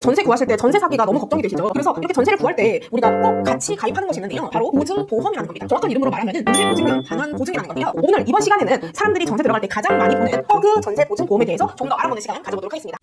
전세 구하실 때 전세 사기가 너무 걱정이 되시죠? 그래서 이렇게 전세를 구할 때 우리가 꼭 같이 가입하는 것이 있는데요. 바로 보증보험이라는 겁니다. 정확한 이름으로 말하면 전세 보증금 반환 보증이라는 건데요. 오늘 이번 시간에는 사람들이 전세 들어갈 때 가장 많이 보는 허그 전세 보증 보험에 대해서 좀 더 알아보는 시간 가져보도록 하겠습니다.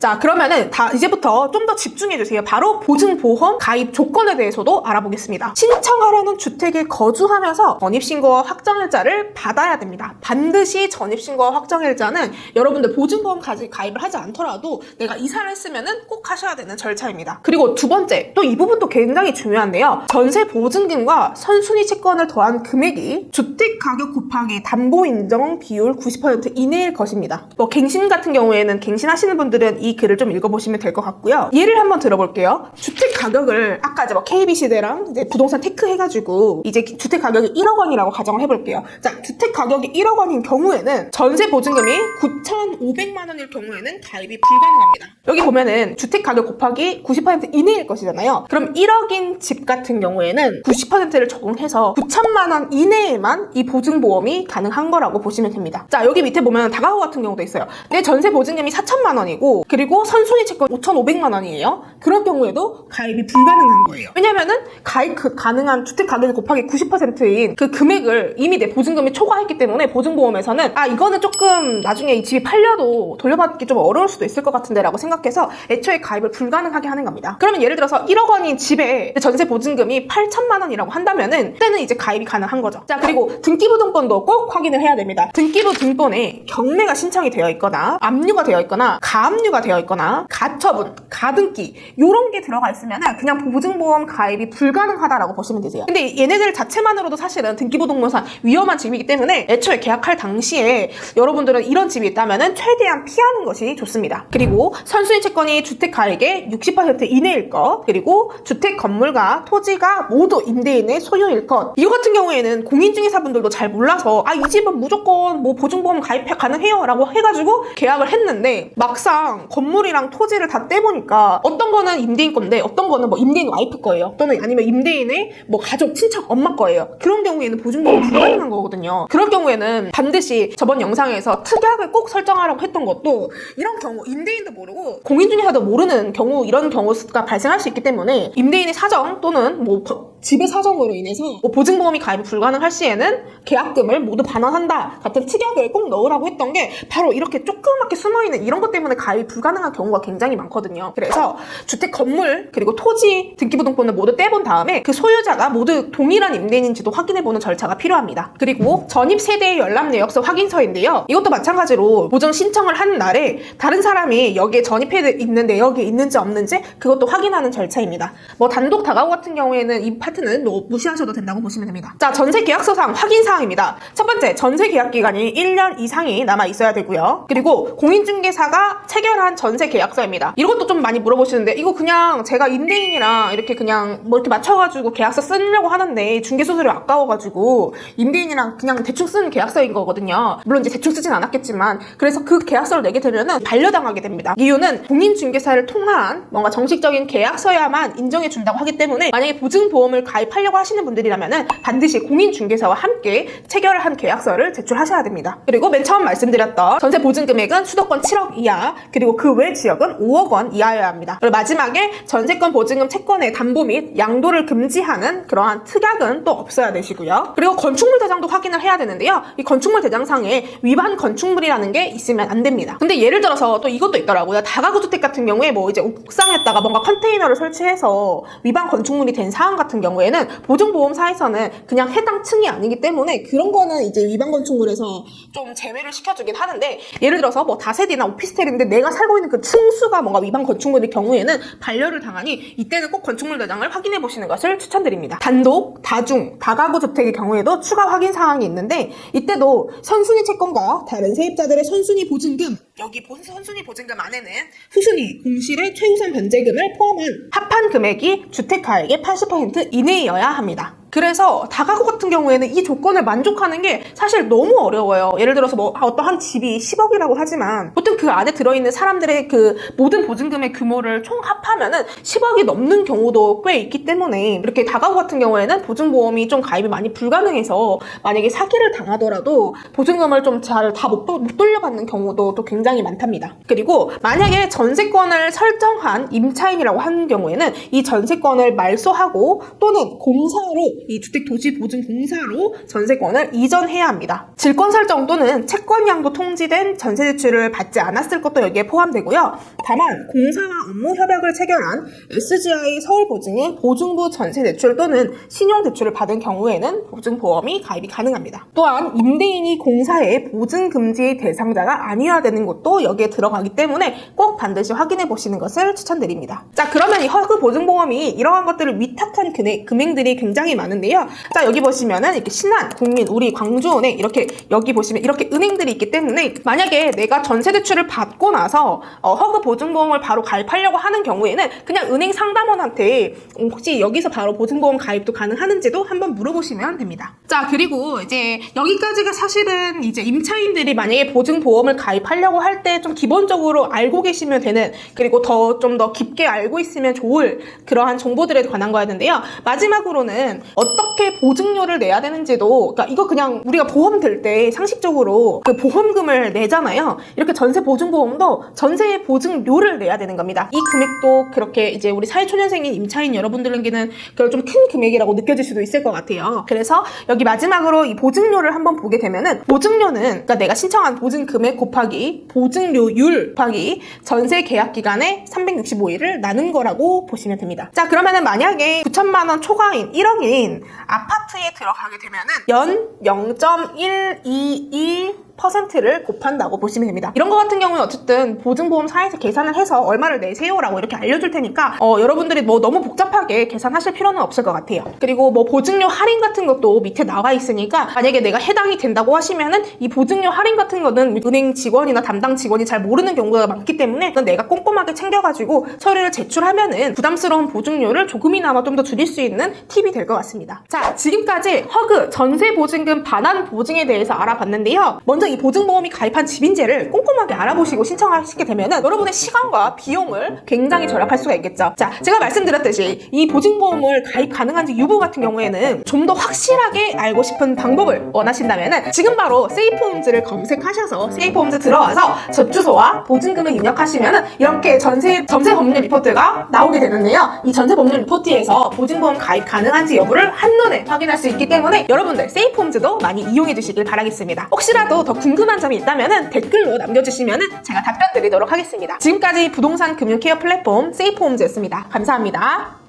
자, 그러면은 다 이제부터 좀 더 집중해 주세요. 바로 보증보험 가입 조건에 대해서도 알아보겠습니다. 신청하려는 주택에 거주하면서 전입신고와 확정일자를 받아야 됩니다. 반드시 전입신고와 확정일자는 여러분들 보증보험까지 가입을 하지 않더라도 내가 이사를 했으면은 꼭 하셔야 되는 절차입니다. 그리고 두 번째, 또 이 부분도 굉장히 중요한데요. 전세 보증금과 선순위 채권을 더한 금액이 주택 가격 곱하기 담보 인정 비율 90% 이내일 것입니다. 뭐 갱신 같은 경우에는 갱신하시는 분들은 이 글을 좀 읽어보시면 될 것 같고요. 예를 한번 들어볼게요. 주택 가격을 아까 이제 뭐 KB시대랑 이제 부동산 테크 해가지고 이제 주택 가격이 1억 원이라고 가정을 해볼게요. 자, 주택 가격이 1억 원인 경우에는 전세 보증금이 9,500만 원일 경우에는 가입이 불가능합니다. 여기 보면은 주택 가격 곱하기 90% 이내일 것이잖아요. 그럼 1억인 집 같은 경우에는 90%를 적용해서 9천만 원 이내에만 이 보증보험이 가능한 거라고 보시면 됩니다. 자, 여기 밑에 보면 다가구 같은 경우도 있어요. 내 전세 보증금이 4천만 원이고 그리고 선순위 채권 5,500만 원이에요. 그런 경우에도 가입이 불가능한 거예요. 왜냐면은 가입 그 가능한 주택 가격 곱하기 90%인 그 금액을 이미 내 보증금이 초과했기 때문에 보증보험에서는 아 이거는 조금 나중에 이 집이 팔려도 돌려받기 좀 어려울 수도 있을 것 같은데라고 생각해서 애초에 가입을 불가능하게 하는 겁니다. 그러면 예를 들어서 1억 원인 집에 전세 보증금이 8천만 원이라고 한다면은 그때는 이제 가입이 가능한 거죠. 자 그리고 등기부 등본도 꼭 확인을 해야 됩니다. 등기부 등본에 경매가 신청이 되어 있거나 압류가 되어 있거나 가압류가 되어 있거나 가처분, 가등기 이런 게 들어가 있으면 그냥 보증보험 가입이 불가능하다라고 보시면 되세요. 근데 얘네들 자체만으로도 사실은 등기부등본상 위험한 집이기 때문에 애초에 계약할 당시에 여러분들은 이런 집이 있다면 최대한 피하는 것이 좋습니다. 그리고 선순위 채권이 주택 가액의 60% 이내일 것 그리고 주택 건물과 토지가 모두 임대인의 소유일 것 이거 같은 경우에는 공인중개사분들도 잘 몰라서 아 이 집은 무조건 뭐 보증보험 가입 가능해요 라고 해가지고 계약을 했는데 막상 건물이랑 토지를 다 떼보니까 어떤 거는 임대인 건데 어떤 거는 뭐 임대인 와이프 거예요. 또는 아니면 임대인의 뭐 가족 친척 엄마 거예요. 그런 경우에는 보증보험 불가능한 거거든요. 그럴 경우에는 반드시 저번 영상에서 특약을 꼭 설정하라고 했던 것도 이런 경우 임대인도 모르고 공인중개사도 모르는 경우 이런 경우가 발생할 수 있기 때문에 임대인의 사정 또는 뭐 거- 집의 사정으로 인해서 뭐 보증보험이 가입이 불가능할 시에는 계약금을 모두 반환한다 같은 특약을 꼭 넣으라고 했던 게 바로 이렇게 조그맣게 숨어있는 이런 것 때문에 가입이 불가능한 경우가 굉장히 많거든요. 그래서 주택 건물 그리고 토지 등기부등본을 모두 떼본 다음에 그 소유자가 모두 동일한 임대인인지도 확인해보는 절차가 필요합니다. 그리고 전입 세대의 열람 내역서 확인서인데요. 이것도 마찬가지로 보증 신청을 한 날에 다른 사람이 여기에 전입해 있는 내역이 있는지 없는지 그것도 확인하는 절차입니다. 뭐 단독 다가구 같은 경우에는 이 파트는 뭐 무시하셔도 된다고 보시면 됩니다. 자, 전세 계약서상 확인 사항입니다. 첫 번째, 전세 계약 기간이 1년 이상이 남아 있어야 되고요. 그리고 공인중개사가 체결한 전세 계약서입니다. 이것도 좀 많이 물어보시는데 이거 그냥 제가 임대인이랑 이렇게 그냥 뭐 이렇게 맞춰가지고 계약서 쓰려고 하는데 중개 수수료 아까워가지고 임대인이랑 그냥 대충 쓰는 계약서인 거거든요. 물론 이제 대충 쓰진 않았겠지만 그래서 그 계약서를 내게 되면은 반려당하게 됩니다. 이유는 공인중개사를 통한 뭔가 정식적인 계약서야만 인정해 준다고 하기 때문에 만약에 보증보험을 가입하려고 하시는 분들이라면은 반드시 공인중개사와 함께 체결한 계약서를 제출하셔야 됩니다. 그리고 맨 처음 말씀드렸던 전세 보증 금액은 수도권 7억 이하 그리고 그 외 지역은 5억 원 이하여야 합니다. 그리고 마지막에 전세권 보증금 채권의 담보 및 양도를 금지하는 그러한 특약은 또 없어야 되시고요. 그리고 건축물 대장도 확인을 해야 되는데요. 이 건축물 대장상에 위반 건축물이라는 게 있으면 안 됩니다. 근데 예를 들어서 또 이것도 있더라고요. 다가구 주택 같은 경우에 뭐 이제 옥상에다가 뭔가 컨테이너를 설치해서 위반 건축물이 된 사항 같은 경우 에는 보증보험사에서는 그냥 해당 층이 아니기 때문에 그런 거는 이제 위반 건축물에서 좀 제외를 시켜주긴 하는데 예를 들어서 뭐 다세대나 오피스텔인데 내가 살고 있는 그 층수가 뭔가 위반 건축물일 경우에는 반려를 당하니 이때는 꼭 건축물 대장을 확인해 보시는 것을 추천드립니다. 단독, 다중, 다가구 주택의 경우에도 추가 확인 사항이 있는데 이때도 선순위 채권과 다른 세입자들의 선순위 보증금 여기 본 선순위 보증금 안에는 후순위, 공실의 최우선 변제금을 포함한 합한 금액이 주택 가액의 80% 이내여야 합니다. 그래서 다가구 같은 경우에는 이 조건을 만족하는 게 사실 너무 어려워요. 예를 들어서 뭐 어떤 한 집이 10억이라고 하지만 보통 그 안에 들어있는 사람들의 그 모든 보증금의 규모를 총 합하면은 10억이 넘는 경우도 꽤 있기 때문에 이렇게 다가구 같은 경우에는 보증보험이 좀 가입이 많이 불가능해서 만약에 사기를 당하더라도 보증금을 좀 잘 다 못 돌려받는 경우도 또 굉장히 많답니다. 그리고 만약에 전세권을 설정한 임차인이라고 하는 경우에는 이 전세권을 말소하고 또는 공사로 이 주택도시보증공사로 전세권을 이전해야 합니다. 질권 설정 또는 채권량도 통지된 전세 대출을 받지 않았을 것도 여기에 포함되고요. 다만 공사와 업무 협약을 체결한 SGI 서울보증의 보증부 전세 대출 또는 신용 대출을 받은 경우에는 보증보험이 가입이 가능합니다. 또한 임대인이 공사의 보증 금지의 대상자가 아니어야 되는 것도 여기에 들어가기 때문에 꼭 반드시 확인해 보시는 것을 추천드립니다. 자, 그러면 이 허그 보증보험이 이러한 것들을 위탁한 금액, 금액들이 굉장히 많 은데요. 자, 여기 보시면은 이렇게 신한, 국민, 우리, 광주은행 이렇게 여기 보시면 이렇게 은행들이 있기 때문에 만약에 내가 전세 대출을 받고 나서 어, 허그 보증보험을 바로 가입하려고 하는 경우에는 그냥 은행 상담원한테 음, 혹시 여기서 바로 보증보험 가입도 가능하는지도 한번 물어보시면 됩니다. 자, 그리고 이제 여기까지가 사실은 이제 임차인들이 만약에 보증보험을 가입하려고 할 때 좀 기본적으로 알고 계시면 되는 그리고 더 좀더 깊게 알고 있으면 좋을 그러한 정보들에 관한 거였는데요. 마지막으로는 어떻게 보증료를 내야 되는지도 그러니까 이거 그냥 우리가 보험 들 때 상식적으로 그 보험금을 내잖아요. 이렇게 전세 보증보험도 전세 보증료를 내야 되는 겁니다. 이 금액도 그렇게 이제 우리 사회초년생인 임차인 여러분들에게는 그런 좀큰 금액이라고 느껴질 수도 있을 것 같아요. 그래서 여기 마지막으로 이 보증료를 한번 보게 되면은 보증료는 그러니까 내가 신청한 보증 금액 곱하기 보증료율 곱하기 전세 계약 기간의 365일을 나눈 거라고 보시면 됩니다. 자 그러면은 만약에 9천만 원 초과인 1억인 아파트에 들어가게 되면은 연 0.122 퍼센트를 곱한다고 보시면 됩니다. 이런 거 같은 경우는 어쨌든 보증보험사에서 계산을 해서 얼마를 내세요라고 이렇게 알려줄 테니까 어, 여러분들이 뭐 너무 복잡하게 계산하실 필요는 없을 것 같아요. 그리고 뭐 보증료 할인 같은 것도 밑에 나와 있으니까 만약에 내가 해당이 된다고 하시면은 이 보증료 할인 같은 거는 은행 직원이나 담당 직원이 잘 모르는 경우가 많기 때문에 내가 꼼꼼하게 챙겨가지고 서류를 제출하면은 부담스러운 보증료를 조금이나마 좀 더 줄일 수 있는 팁이 될 것 같습니다. 자, 지금까지 허그 전세 보증금 반환 보증에 대해서 알아봤는데요. 먼저 이 보증보험이 가입한 집인지를 꼼꼼하게 알아보시고 신청하시게 되면은 여러분의 시간과 비용을 굉장히 절약할 수가 있겠죠. 자, 제가 말씀드렸듯이 이 보증보험을 가입 가능한지 유보 같은 경우에는 좀 더 확실하게 알고 싶은 방법을 원하신다면은 지금 바로 세이프홈즈를 검색하셔서 세이프홈즈 들어와서 접주소와 보증금을 입력하시면은 이렇게 전세 전세 법률 리포트가 나오게 되는데요. 이 전세 법률 리포트에서 보증보험 가입 가능한지 여부를 한눈에 확인할 수 있기 때문에 여러분들 세이프홈즈도 많이 이용해 주시길 바라겠습니다. 혹시라도 더 궁금한 점이 있다면 댓글로 남겨주시면 제가 답변 드리도록 하겠습니다. 지금까지 부동산 금융 케어 플랫폼 세이프홈즈였습니다. 감사합니다.